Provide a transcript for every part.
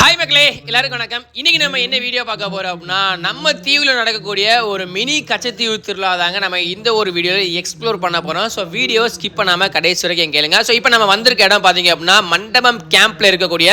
Hi மக்களே. எல்லாருக்கும் வணக்கம். இன்னைக்கு நம்ம என்ன வீடியோ பார்க்க போறோம் அப்படின்னா நம்ம தீவில் நடக்கக்கூடிய ஒரு மினி கச்சத்தீவு திருவிழா தாங்க நம்ம இந்த ஒரு வீடியோவில் எக்ஸ்ப்ளோர் பண்ண போறோம். ஸோ வீடியோ ஸ்கிப் பண்ணாமல் கடைசி வரைக்கும் கேளுங்க. ஸோ இப்போ நம்ம வந்திருக்க இடம் பார்த்தீங்க அப்படின்னா மண்டபம் கேம்ப்ல இருக்கக்கூடிய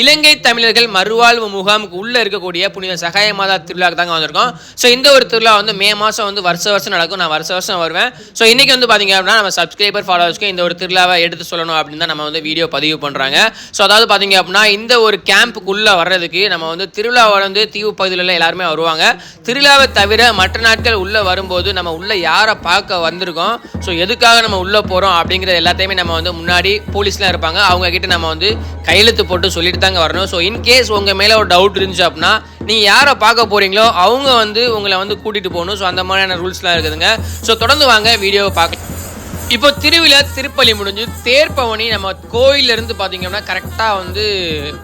இலங்கை தமிழர்கள் மறுவாழ்வு முகாமுக்கு உள்ளே இருக்கக்கூடிய புனித சகாய மாதா திருவிழாக்கு தாங்க வந்திருக்கோம். ஸோ இந்த ஒரு திருவிழா வந்து மே மாதம் வந்து வருஷ வருஷம் நடக்கும். நான் வருஷ வருஷம் வருவேன். ஸோ இன்றைக்கி வந்து பார்த்தீங்க அப்படின்னா நம்ம சப்ஸ்கிரைபர் ஃபாலோவர்ஸ்க்கு இந்த ஒரு திருவிழாவை எடுத்து சொல்லணும் அப்படின்னு தான் நம்ம வந்து வீடியோ பதிவு பண்ணுறாங்க ஸோ அதாவது பார்த்தீங்க அப்படின்னா இந்த ஒரு கேம்புக்குள்ளே வர்றதுக்கு நம்ம வந்து திருவிழாவை வந்து தீவு பகுதியில் எல்லாருமே வருவாங்க. திருவிழாவை தவிர மற்ற நாட்கள் உள்ளே வரும்போது நம்ம உள்ளே யாரை பார்க்க வந்திருக்கோம்? ஸோ எதுக்காக நம்ம உள்ளே போகிறோம் அப்படிங்கிறது எல்லாத்தையுமே நம்ம வந்து முன்னாடி போலீஸ்லாம் இருப்பாங்க. அவங்க கிட்ட நம்ம வந்து கையெழுத்து போட்டு சொல்லிட்டு தாங்க வரணும். ஸோ இன்கேஸ் உங்கள் மேலே ஒரு டவுட் இருந்துச்சு அப்படின்னா நீங்கள் யாரை பார்க்க போகிறீங்களோ அவங்க வந்து உங்களை வந்து கூட்டிகிட்டு போகணும். ஸோ அந்த மாதிரியான ரூல்ஸ்லாம் இருக்குதுங்க. ஸோ தொடர்ந்து வாங்க வீடியோவை பார்க்க இப்போ திருவிழா திருப்பலி முடிஞ்சு தேர்ப்பவனி நம்ம கோயில்ல இருந்து பார்த்தீங்கன்னா கரெக்டாக வந்து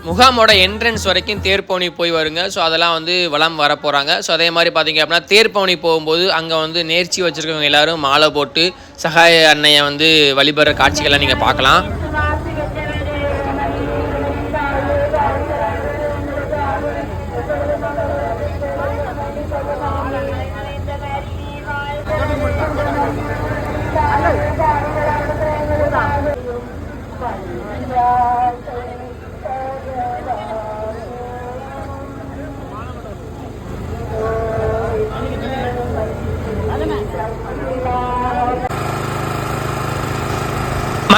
முகாமோட என்ட்ரன்ஸ் வரைக்கும் தேர்ப்பவனி போய் வருங்க. ஸோ அதெல்லாம் வந்து வளம் வர போகிறாங்க ஸோ அதே மாதிரி பார்த்தீங்க அப்படின்னா தேர்ப்பவனி போகும்போது அங்கே வந்து நேர்ச்சி வச்சுருக்கவங்க எல்லாரும் மாலை போட்டு சகாய அன்னையை வந்து வழிபடுற காட்சிகள்லாம் நீங்கள் பார்க்கலாம். Thank you.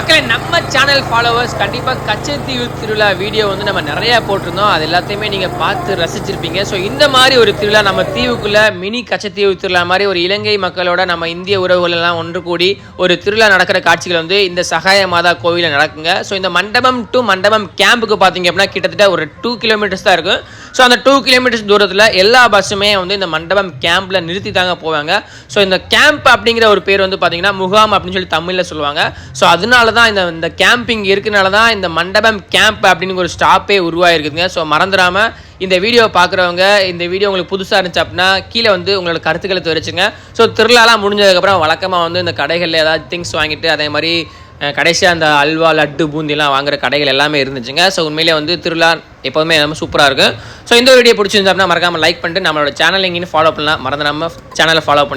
மக்களே நம்ம சேனல் ஃபாலோவர்ஸ் கண்டிப்பாக கச்சத்தீவு திருவிழா வீடியோ வந்து நம்ம நிறையா போட்டிருந்தோம். அது எல்லாத்தையுமே நீங்கள் பார்த்து ரசிச்சிருப்பீங்க. ஸோ இந்த மாதிரி ஒரு திருவிழா நம்ம தீவுக்குள்ளே மினி கச்சத்தீவு திருவிழா மாதிரி ஒரு இலங்கை மக்களோட நம்ம இந்திய உறவுகளெல்லாம் ஒன்று கூடி ஒரு திருவிழா நடக்கிற காட்சிகள் வந்து இந்த சகாய மாதா கோவிலில் நடக்குங்க. ஸோ இந்த மண்டபம் டு மண்டபம் கேம்புக்கு பார்த்தீங்க அப்படின்னா கிட்டத்தட்ட ஒரு டூ கிலோமீட்டர்ஸ் தான் இருக்கும். ஸோ அந்த டூ கிலோமீட்டர்ஸ் தூரத்தில் எல்லா பஸ்ஸுமே வந்து இந்த மண்டபம் கேம்பில் நிறுத்தி தாங்க போவாங்க. ஸோ இந்த கேம்ப் அப்படிங்கிற ஒரு பேர் வந்து பார்த்தீங்கன்னா முகாம் அப்படின்னு சொல்லி தமிழில் சொல்லுவாங்க. ஸோ அதனால தான் இந்த இந்த கேம்பிங் இருக்கனால தான் இந்த மண்டபம் கேம்ப் அப்படின்னு ஒரு ஸ்டாப்பே உருவாயிருக்குதுங்க. ஸோ மறந்துடாமல் இந்த வீடியோ பார்க்குறவங்க இந்த வீடியோ உங்களுக்கு புதுசாக இருந்துச்சு அப்படின்னா கீழே வந்து உங்களோட கருத்துக்களை தெரிவிச்சுங்க. ஸோ திருவிழாலாம் முடிஞ்சதுக்கப்புறம் வழக்கமாக வந்து இந்த கடைகளில் ஏதாவது திங்ஸ் வாங்கிட்டு அதே மாதிரி கடைசியாக அந்த அல்வா லட்டு பூந்திலாம் வாங்குற கடைகள் எல்லாமே இருந்துச்சுங்க. ஸோ உண்மையிலே வந்து திருவிழா எப்போதுமே ரொம்ப சூப்பராக இருக்கும். ஸோ இந்த வீடியோ பிடிச்சிருந்தா அப்படின்னா மறக்காமல் லைக் பண்ணிட்டு நம்மளோட சேனல் எங்கேயும் ஃபாலோ பண்ணலாம். மறந்து நம்ம சேனலை ஃபாலோ பண்ணி